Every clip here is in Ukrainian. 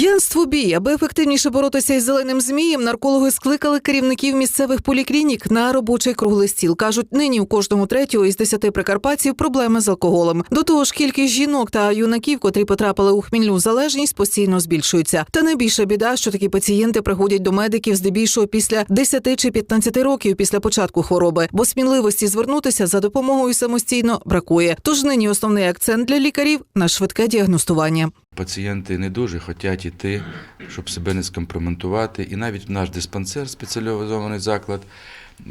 П'янство бій, аби ефективніше боротися із зеленим змієм, наркологи скликали керівників місцевих поліклінік на робочий круглий стіл. кажуть, нині у кожному третього із десяти прикарпатців проблеми з алкоголем. До того ж, кількість жінок та юнаків, котрі потрапили у хмільну залежність, постійно збільшується. Та найбільша біда, що такі пацієнти приходять до медиків здебільшого після 10 чи 15 років після початку хвороби, бо сміливості звернутися за допомогою самостійно бракує. Тож нині основний акцент для лікарів на швидке діагностування. Пацієнти не дуже хочуть йти, щоб себе не скомпроментувати. І навіть наш диспансер, спеціалізований заклад,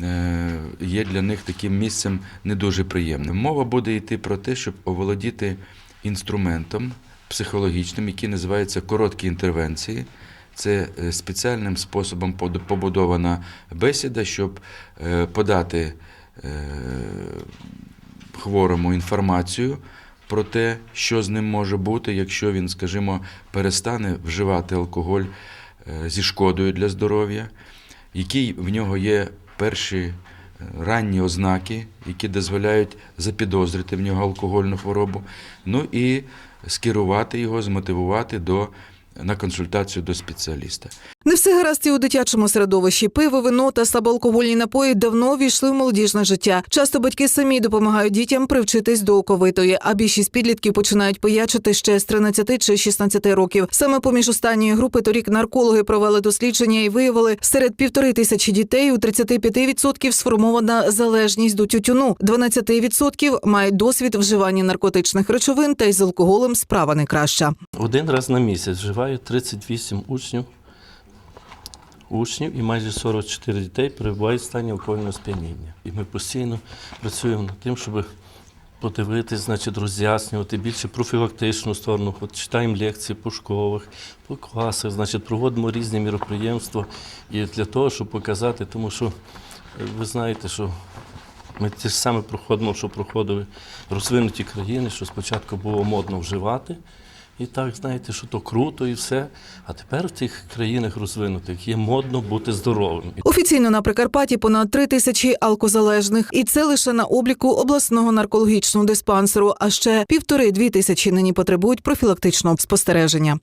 е, є для них таким місцем не дуже приємним. Мова буде йти про те, щоб оволодіти інструментом психологічним, який називається короткі інтервенції. Це е, спеціальним способом побудована бесіда, щоб е, подати хворому інформацію про те, що з ним може бути, якщо він, скажімо, перестане вживати алкоголь е, зі шкодою для здоров'я, які в нього є перші е, ранні ознаки, які дозволяють запідозрити в нього алкогольну хворобу, ну і скерувати його, змотивувати до, на консультацію до спеціаліста. Не все гаразд і у дитячому середовищі. Пиво, вино та слабоалкогольні напої давно війшли в молодіжне життя. Часто батьки самі допомагають дітям привчитись до оковитої, а більшість підлітків починають пиячити ще з 13 чи 16 років. Саме поміж останньої групи торік наркологи провели дослідження і виявили, серед півтори тисячі дітей у 35% сформована залежність до тютюну, 12% мають досвід вживання наркотичних речовин та із алкоголем справа не краща. Один раз на місяць вживаю 38 учнів, учнів і майже 44 дітей перебувають в стані алкогольного сп'яніння. І ми постійно працюємо над тим, щоб подивитись, значить, роз'яснювати більше профілактичну сторону. От читаємо лекції по школах, по класах, значить, проводимо різні міроприємства і для того, щоб показати, тому що е, ви знаєте, що ми те ж саме проходимо, що проходили розвинуті країни, що спочатку було модно вживати. І так, знаєте, що то круто і все. А тепер в тих країнах розвинутих є модно бути здоровим. Офіційно на Прикарпатті понад три тисячі алкозалежних, і це лише на обліку обласного наркологічного диспансеру. А ще півтори-дві тисячі нині потребують профілактичного спостереження.